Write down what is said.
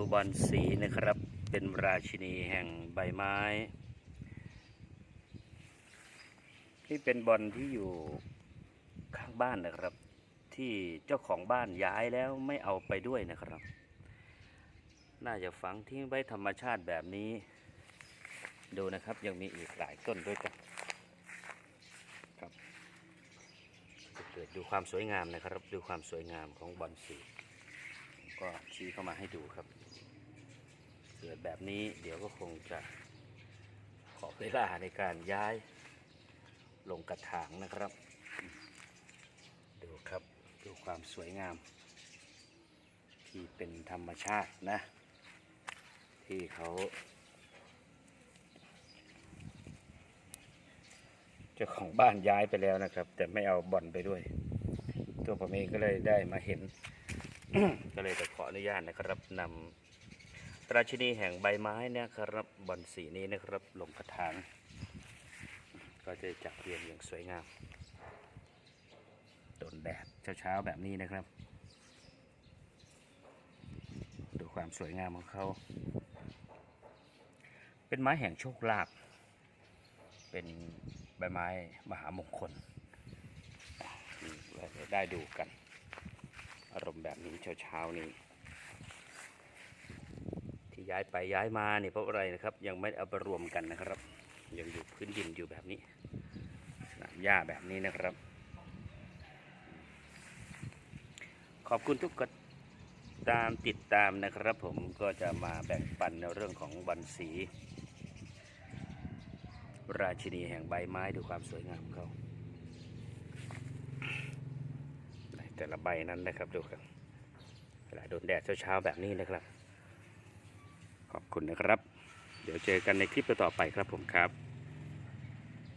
ดูบอลสีนะครับ เป็นราชินีแห่งใบไม้ ที่เป็นบอลที่อยู่ข้างบ้านนะครับ ที่เจ้าของบ้านย้ายแล้วไม่เอาไปด้วยนะครับ น่าจะฝังทิ้งไว้ธรรมชาติแบบนี้ ดูนะครับยังมีอีกหลายต้นด้วยกันครับเกิดดูความสวยงามนะครับ ดูความสวยงามของบอลสี ก็ชี้เข้ามาให้ดูครับเกิดแบบนี้เดี๋ยวก็คงจะขอเวลาในการย้ายลงกระถางนะครับ ดูครับดูความสวยงาม ที่เป็นธรรมชาตินะ ที่เขาเจ้าของบ้านย้ายไปแล้วนะครับ แต่ไม่เอาบอลไปด้วย ตัวผมเองก็เลยได้มาเห็น ก็เลยจะขออนุญาตนะครับนำราชินีแห่งใบไม้เนี่ยครับบอลสีนี้นะครับลงกระถางก็จะจัดเรียงอย่างสวยงามโดนแดดเช้าๆแบบนี้นะครับ ดูความสวยงามของเขา เป็นไม้แห่งโชคลาภเป็นใบไม้มหามงคล ได้ดูกัน อารมณ์แบบนี้ เช้าๆนี้ที่ย้ายไปย้ายมาเนี่ยเพราะอะไรนะครับ ยังไม่เอาไปรวมกันนะครับ ยังอยู่พื้นดินอยู่แบบนี้ สนามหญ้าแบบนี้นะครับ ขอบคุณทุกกดตามติดตามนะครับ ผมก็จะมาแบ่งปันในเรื่องของวันสี ราชินีแห่งใบไม้ดูความสวยงามของเขาแต่ละใบนั้นนะครับดูครับ เวลาโดนแดดเช้าๆแบบนี้นะครับ ขอบคุณนะครับ เดี๋ยวเจอกันในคลิปต่อไปครับผมครับ